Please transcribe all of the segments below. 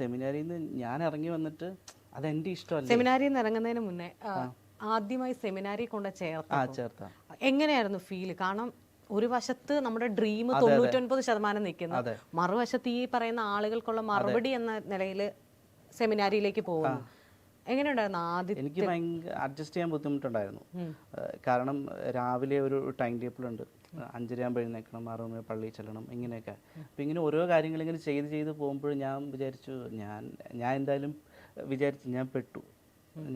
സെമിനാരിയിൽ നിന്ന് ഞാൻ ഇറങ്ങി വന്നിട്ട് അത് എന്റെ ഇഷ്ടമല്ല? സെമിനാരിയിൽ നിന്ന് ഇറങ്ങുന്നതിന് മുന്നേ ആ, ആദ്യമായി സെമിനാരി കൊണ്ട് ചേർത്ത ആ ചേർത്താ. എങ്ങനെയായിരുന്നു ഫീൽ കാരണം ഒരു വശത്ത് നമ്മുടെ ഡ്രീം തൊണ്ണൂറ്റൊൻപത് ശതമാനം നിൽക്കുന്നു. അതെ. മറുവശത്ത് ഈ പറയുന്ന ആളുകൾക്കുള്ള മറുപടി എന്ന നിലയിൽ സെമിനാരിയിലേക്ക് പോകുന്നു. എങ്ങനെയുണ്ടായിരുന്നു ആദ്യം എനിക്ക് ഭയങ്കര അഡ്ജസ്റ്റ് ചെയ്യാൻ ബുദ്ധിമുട്ടുണ്ടായിരുന്നു. കാരണം രാവിലെ ഒരു ടൈം ടേബിൾ ഉണ്ട്. അഞ്ചരയാകുമ്പോൾ എഴുന്നേക്കണം ആറ് മണി പള്ളിയിൽ ചെല്ലണം ഇങ്ങനെയൊക്കെ. അപ്പം ഇങ്ങനെ ഓരോ കാര്യങ്ങൾ ഇങ്ങനെ ചെയ്ത് ചെയ്ത് പോകുമ്പോൾ ഞാൻ വിചാരിച്ചു ഞാൻ ഞാൻ എന്തായാലും വിചാരിച്ചു ഞാൻ പെട്ടു.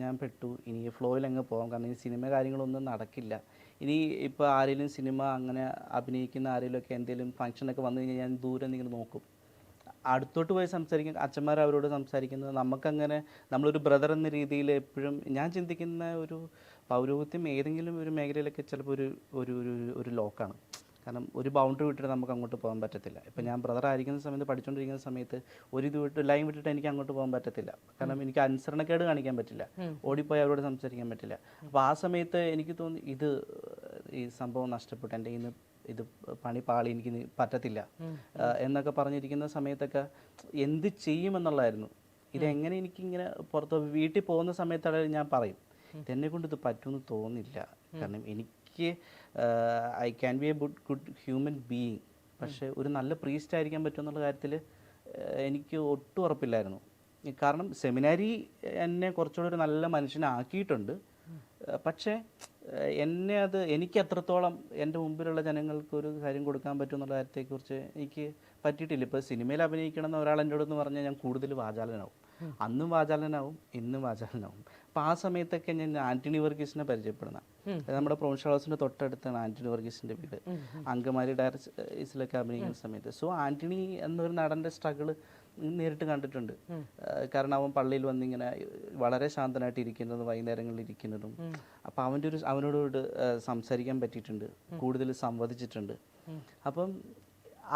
ഞാൻ പെട്ടു. ഇനി ഫ്ലോയിൽ അങ്ങ് പോകാം കാരണം ഈ സിനിമ കാര്യങ്ങളൊന്നും നടക്കില്ല. ഇനി ഇപ്പോൾ ആരെങ്കിലും സിനിമ അങ്ങനെ അഭിനയിക്കുന്ന ആരെങ്കിലും ഒക്കെ എന്തെങ്കിലും ഫങ്ഷനൊക്കെ വന്നു കഴിഞ്ഞാൽ ഞാൻ ദൂരെ നിന്ന് ഇങ്ങനെ നോക്കും. അടുത്തോട്ട് പോയി സംസാരിക്കും അച്ഛന്മാർ അവരോട് സംസാരിക്കുന്നത് നമുക്കങ്ങനെ നമ്മളൊരു ബ്രദർ എന്ന രീതിയിൽ എപ്പോഴും ഞാൻ ചിന്തിക്കുന്ന ഒരു പൗരോഹിത്യം ഏതെങ്കിലും ഒരു മേഖലയിലൊക്കെ ചിലപ്പോൾ ഒരു ഒരു ഒരു ഒരു ലോക്കാണ്. കാരണം ഒരു ബൗണ്ടറി വിട്ടിട്ട് നമുക്ക് അങ്ങോട്ട് പോകാൻ പറ്റത്തില്ല. ഇപ്പം ഞാൻ ബ്രദർ ആയിരിക്കുന്ന സമയത്ത് പഠിച്ചുകൊണ്ടിരിക്കുന്ന സമയത്ത് ഒരു ഇത് വിട്ട് ലൈൻ വിട്ടിട്ട് എനിക്ക് അങ്ങോട്ട് പോകാൻ പറ്റത്തില്ല. കാരണം എനിക്ക് അനുസരണക്കേട് കാണിക്കാൻ പറ്റില്ല. ഓടിപ്പോയി അവരോട് സംസാരിക്കാൻ പറ്റില്ല. അപ്പോൾ ആ സമയത്ത് എനിക്ക് തോന്നി ഇത് ഈ സംഭവം നഷ്ടപ്പെട്ടു. എന്റെ ഇന്ന് ഇത് പണി പാളി എനിക്ക് പറ്റത്തില്ല. എന്നൊക്കെ പറഞ്ഞിരിക്കുന്ന സമയത്തൊക്കെ എന്ത് ചെയ്യുമെന്നുള്ളതായിരുന്നു. ഇതെങ്ങനെ എനിക്കിങ്ങനെ പുറത്ത് വീട്ടിൽ പോകുന്ന സമയത്താണെങ്കിലും ഞാൻ പറയും. എന്നെ കൊണ്ട് ഇത് പറ്റുമെന്ന് തോന്നില്ല. കാരണം എനിക്ക് I can be a good good human being പക്ഷേ ഒരു നല്ല പ്രീസ്റ്റ് ആയിരിക്കാൻ പറ്റുമെന്നുള്ള കാര്യത്തിൽ എനിക്ക് ഒട്ടും ഉറപ്പില്ലായിരുന്നു. കാരണം സെമിനാരി എന്നെ കുറച്ചുകൂടി ഒരു നല്ല മനുഷ്യനാക്കിയിട്ടുണ്ട്. പക്ഷേ എന്നെ അത് എനിക്ക് എത്രത്തോളം എന്റെ മുമ്പിലുള്ള ജനങ്ങൾക്ക് ഒരു കാര്യം കൊടുക്കാൻ പറ്റും എന്നുള്ള കാര്യത്തെക്കുറിച്ച് എനിക്ക് പറ്റിയിട്ടില്ല. ഇപ്പോൾ സിനിമയിൽ അഭിനയിക്കണം എന്ന് ഒരാൾ എന്നോട് എന്ന് പറഞ്ഞാൽ ഞാൻ കൂടുതൽ വാചാലനാവും. അന്നും വാചാലനാവും ഇന്നും വാചാലനാവും. അപ്പം ആ സമയത്തൊക്കെ ഞാൻ ആന്റണി വർഗീസിനെ പരിചയപ്പെടുന്ന. നമ്മുടെ പ്രൊഫഷണൽ ഹൗസിന്റെ തൊട്ടടുത്താണ് ആന്റണി വർഗീസിന്റെ വീട്. അങ്കമാലി ഡയറക്ടേഴ്സിലൊക്കെ അഭിനയിക്കുന്ന സമയത്ത്. സോ ആന്റണി എന്നൊരു നടന്റെ സ്ട്രഗിൾ നേരിട്ട് കണ്ടിട്ടുണ്ട്. കാരണം അവൻ പള്ളിയിൽ വന്നിങ്ങനെ വളരെ ശാന്തനായിട്ട് ഇരിക്കുന്നതും വൈകുന്നേരങ്ങളിൽ ഇരിക്കുന്നതും. അപ്പം അവന്റെ ഒരു അവനോട് സംസാരിക്കാൻ പറ്റിയിട്ടുണ്ട്. കൂടുതൽ സംവദിച്ചിട്ടുണ്ട്. അപ്പം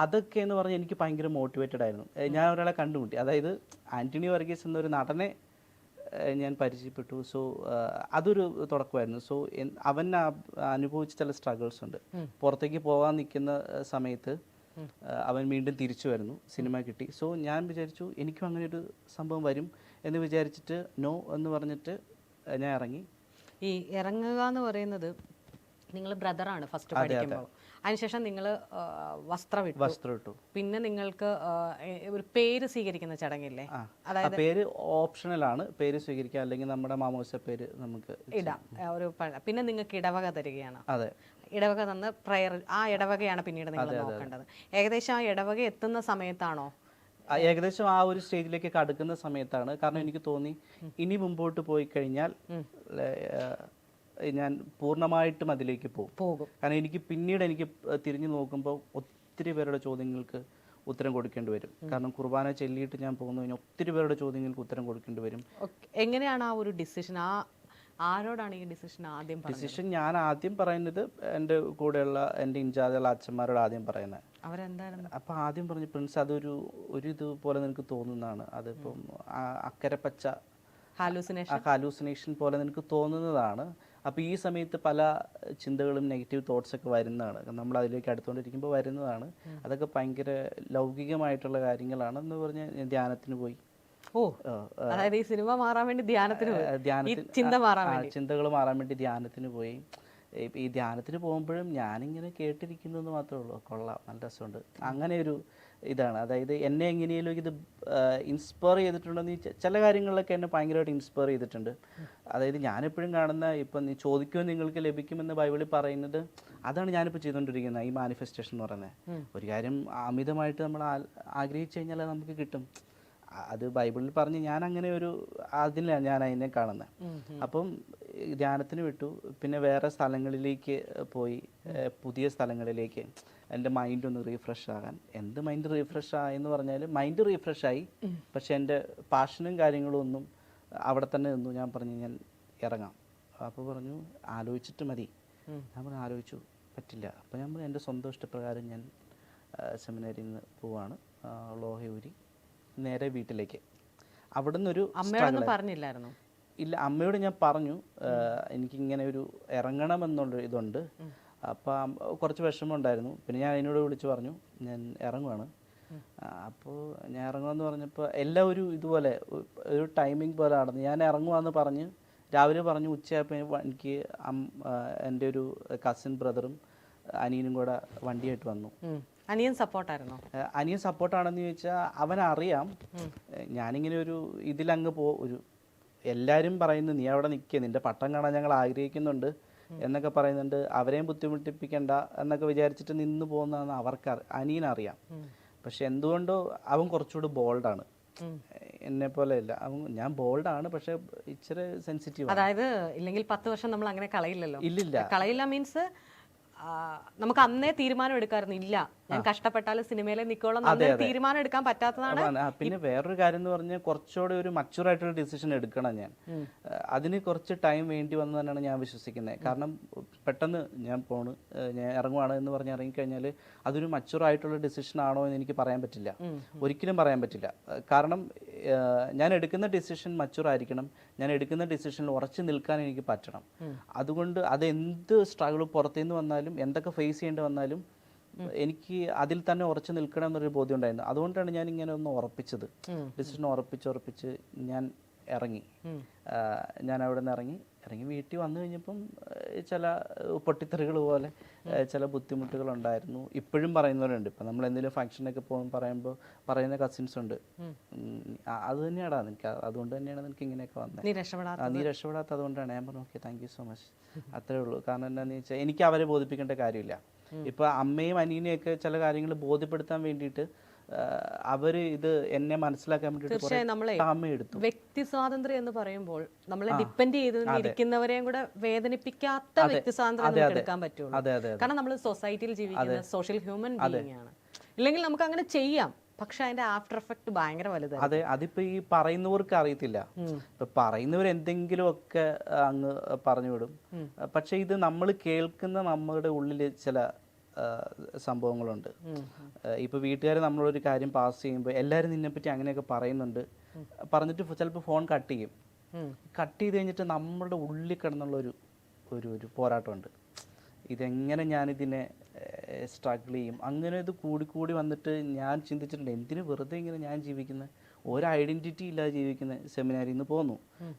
അതൊക്കെ എന്ന് പറഞ്ഞാൽ എനിക്ക് ഭയങ്കര മോട്ടിവേറ്റഡ് ആയിരുന്നു. ഞാൻ ഒരാളെ കണ്ടുമുട്ടി. അതായത് ആന്റണി വർഗീസ് എന്നൊരു നടനെ ഞാൻ പരിചയപ്പെട്ടു. സോ അതൊരു തുടക്കമായിരുന്നു. സോ അവൻ അനുഭവിച്ച ചില സ്ട്രഗിൾസ് ഉണ്ട്. പുറത്തേക്ക് പോകാൻ നിൽക്കുന്ന സമയത്ത് അവൻ വീണ്ടും തിരിച്ചു വരുന്നു സിനിമ കിട്ടി. സോ ഞാൻ വിചാരിച്ചു എനിക്കും അങ്ങനെ ഒരു സംഭവം വരും എന്ന് വിചാരിച്ചിട്ട് നോ എന്ന് പറഞ്ഞിട്ട് ഞാൻ ഇറങ്ങി. ഈ ഇറങ്ങുക എന്ന് പറയുന്നത് നിങ്ങൾ ബ്രദറാണ് ഫസ്റ്റ് പഠിക്കുമ്പോൾ. അതിനുശേഷം നിങ്ങൾ വസ്ത്രം ഇട്ടു. വസ്ത്രം ഇട്ടു. പിന്നെ നിങ്ങൾക്ക് ഒരു പേര് സ്വീകരിക്കുന്ന ചടങ്ങില്ലേ? അതായത് പേര് ഓപ്ഷണലാണ് പേര് സ്വീകരിക്കുക അല്ലെങ്കിൽ നമ്മുടെ മാമോസ പേര് നമുക്ക് ഇടാം. ഒരു പിന്നെ നിങ്ങൾക്ക് ഇടവക തരികയാണ്. അതെ. ഇടവക തന്ന് പ്രയർ ആ ഇടവകയാണ് പിന്നീട് നിങ്ങൾ നോക്കേണ്ടത്. ഏകദേശം ആ ഇടവക എത്തുന്ന സമയത്താണോ? ഏകദേശം ആ ഒരു സ്റ്റേജിലേക്ക് കടക്കുന്ന സമയത്താണ്. കാരണം എനിക്ക് തോന്നി ഇനി മുമ്പോട്ട് പോയി കഴിഞ്ഞാൽ ഞാൻ പൂർണമായിട്ടും അതിലേക്ക് പോകും. പോകും. കാരണം എനിക്ക് പിന്നീട് എനിക്ക് തിരിഞ്ഞു നോക്കുമ്പോൾ ഒത്തിരി പേരുടെ ചോദ്യങ്ങൾക്ക് ഉത്തരം കൊടുക്കേണ്ടി വരും. കാരണം കുർബാന ചെല്ലിയിട്ട് ഞാൻ പോകുന്നു കഴിഞ്ഞാൽ ഒത്തിരി പേരുടെ ചോദ്യങ്ങൾക്ക് ഉത്തരം കൊടുക്കേണ്ടി വരും. എങ്ങനെയാണ് ആ ഒരു ഡിസിഷൻ? ആ ആരോടാണ് ഈ ഡിസിഷൻ ആദ്യം ഡിസിഷൻ ഞാൻ ആദ്യം പറയുന്നത് എന്റെ കൂടെയുള്ള എന്റെ ഇൻചാർജുള്ള അച്ഛന്മാരോട് ആദ്യം പറയുന്നത്. അവരെന്താണ്? അപ്പോൾ ആദ്യം പറഞ്ഞു പ്രിൻസ് അതൊരു ഒരു ഇതുപോലെ നിനക്ക് തോന്നുന്നതാണ്. അതിപ്പം അക്കരപ്പച്ച ഹാലൂസിനേഷൻ ഹാലൂസിനേഷൻ പോലെ നിനക്ക് തോന്നുന്നതാണ്. അപ്പോൾ ഈ സമയത്ത് പല ചിന്തകളും നെഗറ്റീവ് തോട്ട്സ് ഒക്കെ വരുന്നതാണ്. നമ്മൾ അതിലേക്ക് അടുത്തുകൊണ്ടിരിക്കുമ്പോൾ വരുന്നതാണ്. അതൊക്കെ ഭയങ്കര ലൗകികമായിട്ടുള്ള കാര്യങ്ങളാണ് എന്ന് പറഞ്ഞ് ധ്യാനത്തിന് പോയി. ഓ അതായത് ഈ സിനിമ മാറാൻ വേണ്ടി ധ്യാനത്തിന് ചിന്ത മാറാൻ വേണ്ടി. ചിന്തകൾ മാറാൻ വേണ്ടി ധ്യാനത്തിന് പോയി. ഈ ധ്യാനത്തിന് പോകുമ്പോഴും ഞാനിങ്ങനെ കേട്ടിരിക്കുന്നു എന്ന് മാത്രമേ ഉള്ളൂ. കൊള്ളാം നല്ല രസമുണ്ട്. അങ്ങനെ ഒരു ഇതാണ്. അതായത് എന്നെ എങ്ങനെയെങ്കിലും ഇത് ഇൻസ്പയർ ചെയ്തിട്ടുണ്ടെന്ന് ചില കാര്യങ്ങളിലൊക്കെ എന്നെ ഭയങ്കരമായിട്ട് ഇൻസ്പയർ ചെയ്തിട്ടുണ്ട്. അതായത് ഞാനെപ്പോഴും കാണുന്ന ഇപ്പം നീ ചോദിക്കുമോ നിങ്ങൾക്ക് ലഭിക്കുമെന്ന് ബൈബിളിൽ പറയുന്നത് അതാണ് ഞാനിപ്പോൾ ചെയ്തുകൊണ്ടിരിക്കുന്നത് ഈ മാനിഫെസ്റ്റേഷൻ എന്ന് പറയുന്നത്. ഒരു കാര്യം അമിതമായിട്ട് നമ്മൾ ആഗ്രഹിച്ചു കഴിഞ്ഞാൽ നമുക്ക് കിട്ടും. അത് ബൈബിളിൽ പറഞ്ഞ് ഞാൻ അങ്ങനെ ഒരു അതിലാണ് ഞാൻ അതിനെ കാണുന്നത് അപ്പം ധ്യാനത്തിന് വിട്ടു. പിന്നെ വേറെ സ്ഥലങ്ങളിലേക്ക് പോയി. പുതിയ സ്ഥലങ്ങളിലേക്ക്. എന്റെ മൈൻഡ് ഒന്ന് റീഫ്രഷ് ആകാൻ. എന്ത് മൈൻഡ് റീഫ്രഷ് ആയെന്ന് പറഞ്ഞാൽ മൈൻഡ് റീഫ്രഷ് ആയി. പക്ഷെ എന്റെ പാഷനും കാര്യങ്ങളും ഒന്നും അവിടെ തന്നെ നിന്നു. ഞാൻ പറഞ്ഞു ഞാൻ ഇറങ്ങാം. അപ്പോൾ പറഞ്ഞു ആലോചിച്ചിട്ട് മതി. ഞാൻ പറഞ്ഞു ആലോചിച്ചു. പറ്റില്ല. അപ്പോൾ ഞാൻ എന്റെ സ്വന്തം ഇഷ്ടപ്രകാരം ഞാൻ സെമിനാരിയിൽ നിന്ന് പോവാണ്. ലോഹയൂരി. നേരെ വീട്ടിലേക്ക്. അവിടെ നിന്നൊരു അമ്മയോടൊന്നും പറഞ്ഞില്ലായിരുന്നു? ഇല്ല അമ്മയോട് ഞാൻ പറഞ്ഞു എനിക്ക് എനിക്കിങ്ങനെ ഒരു ഇറങ്ങണമെന്നുള്ള ഇതുണ്ട്. അപ്പം കുറച്ച് വിഷമമുണ്ടായിരുന്നു. പിന്നെ ഞാൻ അതിനോട് വിളിച്ച് പറഞ്ഞു ഞാൻ ഇറങ്ങുവാണ്. അപ്പോൾ ഞാൻ ഇറങ്ങുമെന്ന് പറഞ്ഞപ്പോൾ എല്ലാം ഒരു ഇതുപോലെ ഒരു ടൈമിംഗ് പോലെ നടന്നു. ഞാൻ ഇറങ്ങുവാന്ന് പറഞ്ഞ് രാവിലെ പറഞ്ഞു ഉച്ചയായപ്പോൾ എനിക്ക് എന്റെ ഒരു കസിൻ ബ്രദറും അനിയനും കൂടെ വണ്ടിയായിട്ട് വന്നു. അനിയൻ സപ്പോർട്ടായിരുന്നോ? അനിയൻ സപ്പോർട്ടാണെന്ന് ചോദിച്ചാൽ അവനറിയാം. ഞാനിങ്ങനെ ഒരു ഇതിലങ്ങ് പോ ഒരു എല്ലാവരും പറയുന്നു നീ അവിടെ നിൽക്കുക നിന്റെ പട്ടം കാണാൻ ഞങ്ങൾ ആഗ്രഹിക്കുന്നുണ്ട് എന്നൊക്കെ പറയുന്നുണ്ട്. അവരെയും ബുദ്ധിമുട്ടിപ്പിക്കണ്ട എന്നൊക്കെ വിചാരിച്ചിട്ട് നിന്ന് പോകുന്നതെന്ന് അവർക്ക് അനിയനറിയാം പക്ഷെ എന്തുകൊണ്ടോ അവൻ കുറച്ചുകൂടി ബോൾഡാണ്. എന്നെ പോലെ അല്ല അവൻ ഞാൻ ബോൾഡാണ് പക്ഷെ ഇച്ചിരി സെൻസിറ്റീവ് അതായത് ഇല്ലെങ്കിൽ പത്ത് വർഷം നമ്മൾ അങ്ങനെ കളയില്ലല്ലോ. ഇല്ലില്ല. കളയില്ല മീൻസ് നമുക്ക് അന്നേ തീരുമാനം എടുക്കാറുണ്ട് ഇല്ല. ഞാൻ കഷ്ടപ്പെട്ടാലും സിനിമയിലെ നിക്കോളം തീരുമാനം എടുക്കാൻ പറ്റാത്തതാണ്. പിന്നെ വേറൊരു കാര്യം എന്ന് പറഞ്ഞാൽ കുറച്ചുകൂടെ ഒരു മച്ചുവർ ആയിട്ടുള്ള ഡിസിഷൻ എടുക്കണം ഞാൻ. അതിന് കുറച്ച് ടൈം വേണ്ടി വന്നു തന്നെയാണ് ഞാൻ വിശ്വസിക്കുന്നത് കാരണം പെട്ടെന്ന് ഞാൻ പോണ് ഞാൻ ഇറങ്ങുവാണ് എന്ന് പറഞ്ഞ് ഇറങ്ങിക്കഴിഞ്ഞാൽ അതൊരു മച്ചുവർ ആയിട്ടുള്ള ഡിസിഷൻ ആണോ എന്ന് എനിക്ക് പറയാൻ പറ്റില്ല. ഒരിക്കലും പറയാൻ പറ്റില്ല. കാരണം ഞാൻ എടുക്കുന്ന ഡിസിഷൻ മച്ചുവർ ആയിരിക്കണം. ഞാൻ എടുക്കുന്ന ഡിസിഷനിൽ ഉറച്ചു നിൽക്കാൻ എനിക്ക് പറ്റണം. അതുകൊണ്ട് അത് എന്ത് സ്ട്രഗിൾ പുറത്തുനിന്ന് വന്നാലും എന്തൊക്കെ ഫേസ് ചെയ്യേണ്ടി വന്നാലും എനിക്ക് അതിൽ തന്നെ ഉറച്ചു നിൽക്കണം എന്നൊരു ബോധ്യം ഉണ്ടായിരുന്നു അതുകൊണ്ടാണ് ഞാൻ ഇങ്ങനെ ഒന്ന് ഉറപ്പിച്ചത്. ഡിസിഷൻ ഉറപ്പിച്ച് ഉറപ്പിച്ച് ഞാൻ ഇറങ്ങി. ഞാൻ അവിടെ നിന്ന് ഇറങ്ങി. ഇറങ്ങി വീട്ടിൽ വന്നു കഴിഞ്ഞപ്പം ചില പൊട്ടിത്തെറികൾ പോലെ ചില ബുദ്ധിമുട്ടുകൾ ഉണ്ടായിരുന്നു ഇപ്പോഴും പറയുന്നവരുണ്ട്. ഇപ്പം നമ്മൾ എന്തെങ്കിലും ഫംഗ്ഷനൊക്കെ പോകുമ്പോൾ പറയുമ്പോൾ പറയുന്ന കസിൻസ് ഉണ്ട്. അത് തന്നെയാടാ നിനക്ക്. അതുകൊണ്ട് തന്നെയാണ് നിനക്ക് ഇങ്ങനെയൊക്കെ വന്നത് നീ രക്ഷപ്പെടാത്തത്. അതുകൊണ്ടാണ് ഞാൻ പറഞ്ഞു okay thank you so much അത്രേ ഉള്ളൂ. കാരണം എന്താണെന്ന് വെച്ചാൽ എനിക്ക് അവരെ ബോധിപ്പിക്കേണ്ട കാര്യമില്ല. ഇപ്പൊ അമ്മയും ഒക്കെ ചില കാര്യങ്ങൾ ബോധ്യപ്പെടുത്താൻ വേണ്ടിയിട്ട് അവർ ഇത് എന്നെ മനസ്സിലാക്കാൻ വേണ്ടിയിട്ട് വ്യക്തി സ്വാതന്ത്ര്യം എന്ന് പറയുമ്പോൾ നമ്മളെ ഡിപ്പെൻഡ് ചെയ്ത് ഇരിക്കുന്നവരെയും കൂടെ വേദനിപ്പിക്കാത്ത വ്യക്തി സ്വാതന്ത്ര്യം എടുക്കാൻ പറ്റുള്ളൂ. കാരണം നമ്മൾ സൊസൈറ്റിയിൽ ജീവിക്കുന്ന സോഷ്യൽ ഹ്യൂമൻ ബീയിങ് ആണ്. ഇല്ലെങ്കിൽ നമുക്ക് അങ്ങനെ ചെയ്യാം. പക്ഷെ അതിന്റെ ആഫ്റ്റർ എഫക്ട് ഭയങ്കര വലുതാണ് അതെ അതിപ്പോ ഈ പറയുന്നവർക്ക് അറിയത്തില്ല. ഇപ്പൊ പറയുന്നവർ എന്തെങ്കിലുമൊക്കെ അങ്ങ് പറഞ്ഞു വിടും. പക്ഷെ ഇത് നമ്മൾ കേൾക്കുന്ന നമ്മുടെ ഉള്ളിൽ ചില സംഭവങ്ങളുണ്ട്. ഇപ്പൊ വീട്ടുകാർ നമ്മളൊരു കാര്യം പാസ് ചെയ്യുമ്പോൾ എല്ലാവരും നിന്നെപ്പറ്റി അങ്ങനെയൊക്കെ പറയുന്നുണ്ട്. പറഞ്ഞിട്ട് ചിലപ്പോൾ ഫോൺ കട്ട് ചെയ്യും. കട്ട് ചെയ്ത് കഴിഞ്ഞിട്ട് നമ്മുടെ ഉള്ളിൽ കിടന്നുള്ള ഒരു ഒരു ഒരു പോരാട്ടമുണ്ട്. ഇതെങ്ങനെ ഞാനിതിനെ സ്ട്രഗിൾ ചെയ്യും? അങ്ങനെ ഇത് കൂടി കൂടി വന്നിട്ട് ഞാൻ ചിന്തിച്ചിട്ടുണ്ട് എന്തിനു വെറുതെ ഇങ്ങനെ ഞാൻ ജീവിക്കുന്നത് ഒരു ഐഡന്റിറ്റി ഇല്ലാതെ ജീവിക്കുന്ന സെമിനാരിൽ നിന്ന് പോന്നു.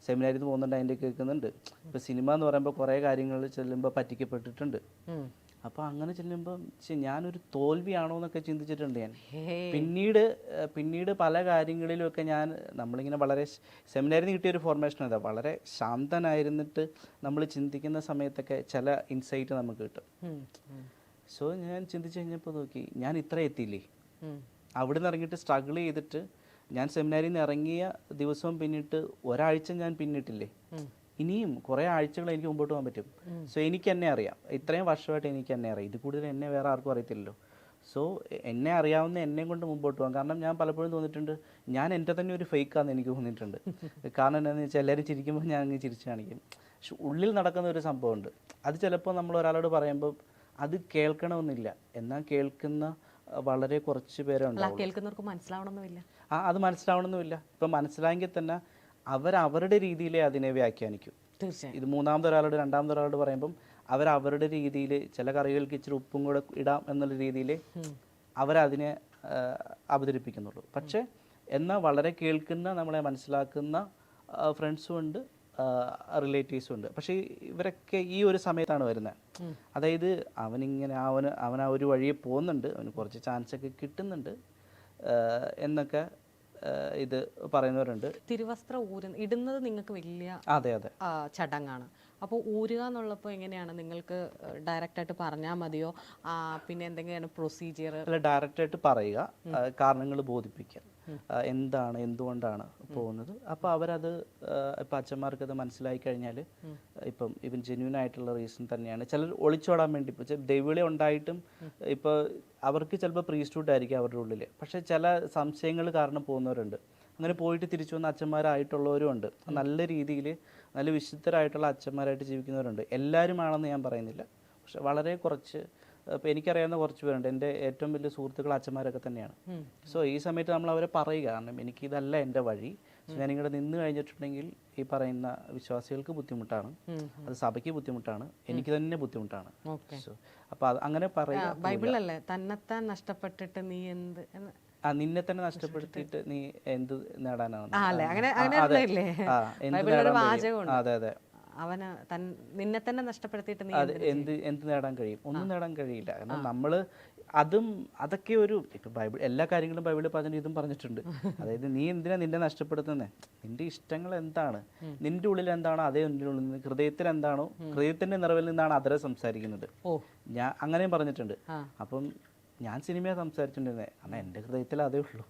സെമിനാരിൽ നിന്ന് പോകുന്നുണ്ട് അതിന്റെ കേൾക്കുന്നുണ്ട്. ഇപ്പൊ സിനിമ എന്ന് പറയുമ്പോൾ കുറേ കാര്യങ്ങൾ ചെല്ലുമ്പോൾ പറ്റിക്കപ്പെട്ടിട്ടുണ്ട്. അപ്പോൾ അങ്ങനെ ചെല്ലുമ്പോൾ ഛെ, ഞാനൊരു തോൽവിയാണോ എന്നൊക്കെ ചിന്തിച്ചിട്ടുണ്ട് ഞാൻ പിന്നീട് പിന്നീട് പല കാര്യങ്ങളിലുമൊക്കെ ഞാൻ നമ്മളിങ്ങനെ വളരെ സെമിനാരിൽ നിന്ന് കിട്ടിയ ഒരു ഫോർമേഷൻ അതാ വളരെ ശാന്തനായിരുന്നിട്ട് നമ്മൾ ചിന്തിക്കുന്ന സമയത്തൊക്കെ ചില ഇൻസൈറ്റ് നമുക്ക് കിട്ടും. സോ ഞാൻ ചിന്തിച്ചു കഴിഞ്ഞപ്പോൾ നോക്കി ഞാൻ ഇത്ര എത്തിയില്ലേ. അവിടെ നിന്ന് ഇറങ്ങിയിട്ട് സ്ട്രഗിൾ ചെയ്തിട്ട് ഞാൻ സെമിനാരിൽ നിന്ന് ഇറങ്ങിയ ദിവസവും പിന്നിട്ട് ഒരാഴ്ച ഞാൻ പിന്നിട്ടില്ലേ. ഇനിയും കുറേ ആഴ്ചകൾ എനിക്ക് മുമ്പോട്ട് പോകാൻ പറ്റും. സോ എനിക്ക് എന്നെ അറിയാം. ഇത്രയും വർഷമായിട്ട് എനിക്ക് എന്നെ അറിയാം. ഇത് കൂടുതൽ എന്നെ വേറെ ആർക്കും അറിയത്തില്ലല്ലോ. സോ എന്നെ അറിയാവുന്ന എന്നെ കൊണ്ട് മുമ്പോട്ട് പോകാം. കാരണം ഞാൻ പലപ്പോഴും തോന്നിയിട്ടുണ്ട് ഞാൻ എന്റെ തന്നെ ഒരു ഫേക്കാന്ന് എനിക്ക് തോന്നിയിട്ടുണ്ട്. കാരണം എന്താണെന്ന് വെച്ചാൽ എല്ലാവരും ചിരിക്കുമ്പോൾ ഞാൻ അങ്ങ് ചിരിച്ചു കാണിക്കും. പക്ഷെ ഉള്ളിൽ നടക്കുന്ന ഒരു സംഭവമുണ്ട്. അത് ചിലപ്പോൾ നമ്മൾ ഒരാളോട് പറയുമ്പോൾ അത് കേൾക്കണമെന്നില്ല. എന്നാൽ കേൾക്കുന്ന വളരെ കുറച്ച് പേരുണ്ട് കേൾക്കുന്നവർക്ക് മനസ്സിലാവണമെന്നില്ല. ആ അത് മനസ്സിലാവണമെന്നില്ല ഇപ്പം മനസ്സിലായെങ്കിൽ തന്നെ അവർ അവരുടെ രീതിയിലേ അതിനെ വ്യാഖ്യാനിക്കും. ഇത് മൂന്നാമത്തെ ഒരാളോട് രണ്ടാമത്തെ ഒരാളോട് പറയുമ്പം അവർ അവരുടെ രീതിയിൽ ചില കറികൾക്ക് ഇച്ചിരി ഉപ്പും കൂടെ ഇടാം എന്നുള്ള രീതിയിൽ അവരതിനെ അവതരിപ്പിക്കുന്നുള്ളൂ. പക്ഷേ എന്നാൽ വളരെ കേൾക്കുന്ന നമ്മളെ മനസ്സിലാക്കുന്ന ഫ്രണ്ട്സും ഉണ്ട് റിലേറ്റീവ്സും ഉണ്ട് പക്ഷേ ഇവരൊക്കെ ഈ ഒരു സമയത്താണ് വരുന്നത്. അതായത് അവനിങ്ങനെ അവന് അവൻ ആ ഒരു വഴിയെ പോകുന്നുണ്ട്. അവന് കുറച്ച് ചാൻസ് ഒക്കെ കിട്ടുന്നുണ്ട് എന്നൊക്കെ ഇത് പറയുന്നവരുണ്ട്. തിരുവസ്ത്ര ഊരുന്ന ഇടുന്നത് നിങ്ങൾക്ക് വലിയ അതെ അതെ. ചടങ്ങാണ്. അപ്പോൾ ഊരുക എന്നുള്ളപ്പോൾ എങ്ങനെയാണ്? നിങ്ങൾക്ക് ഡയറക്റ്റ് ആയിട്ട് പറഞ്ഞാൽ മതിയോ? പിന്നെ എന്തെങ്കിലും പ്രൊസീജിയർ അല്ല ഡയറക്റ്റ് ആയിട്ട് പറയുക കാരണങ്ങൾ ബോധിപ്പിക്കുക. എന്താണ് എന്തുകൊണ്ടാണ് പോകുന്നത്? അപ്പോൾ അവരത് ഇപ്പൊ ഇപ്പം അച്ഛന്മാർക്ക് അത് മനസ്സിലായി കഴിഞ്ഞാൽ ഇപ്പം ഇവൻ ജെന്യൂൻ ആയിട്ടുള്ള റീസൺ തന്നെയാണ്. ചിലർ ഒളിച്ചോടാൻ വേണ്ടി ഇപ്പോൾ ദൈവളി ഉണ്ടായിട്ടും ഇപ്പോൾ അവർക്ക് ചിലപ്പോൾ പ്രീസ്റ്റൂട്ട് ആയിരിക്കും അവരുടെ ഉള്ളിൽ പക്ഷേ ചില സംശയങ്ങൾ കാരണം പോകുന്നവരുണ്ട്. അങ്ങനെ പോയിട്ട് തിരിച്ചു വന്ന അച്ഛന്മാരായിട്ടുള്ളവരും ഉണ്ട്. നല്ല രീതിയിൽ നല്ല വിശുദ്ധരായിട്ടുള്ള അച്ഛന്മാരായിട്ട് ജീവിക്കുന്നവരുണ്ട്. എല്ലാവരും ആണെന്ന് ഞാൻ പറയുന്നില്ല. പക്ഷെ വളരെ കുറച്ച് ഇപ്പം എനിക്കറിയാവുന്ന കുറച്ച് പേരുണ്ട്. എന്റെ ഏറ്റവും വലിയ സുഹൃത്തുക്കൾ അച്ഛന്മാരൊക്കെ തന്നെയാണ്. സോ ഈ സമയത്ത് നമ്മൾ അവരെ പറയുക. കാരണം എനിക്കിതല്ല എന്റെ വഴി. സോ ഇങ്ങോട്ട് നിന്ന് കഴിഞ്ഞിട്ടുണ്ടെങ്കിൽ ഈ പറയുന്ന വിശ്വാസികൾക്ക് ബുദ്ധിമുട്ടാണ്. അത് സഭയ്ക്ക് ബുദ്ധിമുട്ടാണ്. എനിക്ക് തന്നെ ബുദ്ധിമുട്ടാണ്. സോ അപ്പോൾ അത് അങ്ങനെ പറയുക ബൈബിളല്ലേ? തന്നെത്താൻ നഷ്ടപ്പെട്ടിട്ട് നീ എന്ത് ആ നിന്നെ തന്നെ നഷ്ടപ്പെടുത്തിയിട്ട് നീ എന്ത് നേടാനാണ് അതെ അതെ. അവന് തൻ നിന്നെ തന്നെ നഷ്ടപ്പെടുത്തിയിട്ട് നീ അത് എന്ത് എന്ത് നേടാൻ കഴിയും? ഒന്നും നേടാൻ കഴിയില്ല. കാരണം നമ്മൾ അതും അതൊക്കെ ഒരു ഇപ്പൊ ബൈബിൾ എല്ലാ കാര്യങ്ങളും ബൈബിൾ പറഞ്ഞിട്ട് ഇതും പറഞ്ഞിട്ടുണ്ട്. അതായത് നീ എന്തിനാ നിന്നെ നഷ്ടപ്പെടുത്തുന്നത് നിന്റെ ഇഷ്ടങ്ങൾ എന്താണ്? നിന്റെ ഉള്ളിൽ എന്താണോ അതേ നിന്റെ ഉള്ളിൽ നിന്ന് ഹൃദയത്തിൽ എന്താണോ ഹൃദയത്തിന്റെ നിറവിൽ നിന്നാണ് അതരെ സംസാരിക്കുന്നത്. ഞാൻ അങ്ങനെയും പറഞ്ഞിട്ടുണ്ട്. അപ്പം ഞാൻ സിനിമയാണ് സംസാരിച്ചിട്ടുണ്ടിരുന്നത് അന്ന് എന്റെ ഹൃദയത്തിൽ അതേ ഉള്ളൂ.